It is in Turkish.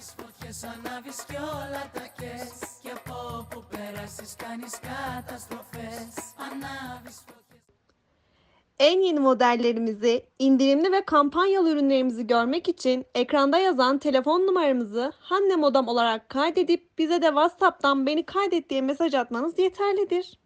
τις φωτιές ανάβεις κι όλα τα κες. Και από όπου περάσεις κάνεις καταστροφές. Ανάβεις φωτιές. En yeni modellerimizi, indirimli ve kampanyalı ürünlerimizi görmek için ekranda yazan telefon numaramızı Hanne Modam olarak kaydedip bize de WhatsApp'tan beni kaydet diye mesaj atmanız yeterlidir.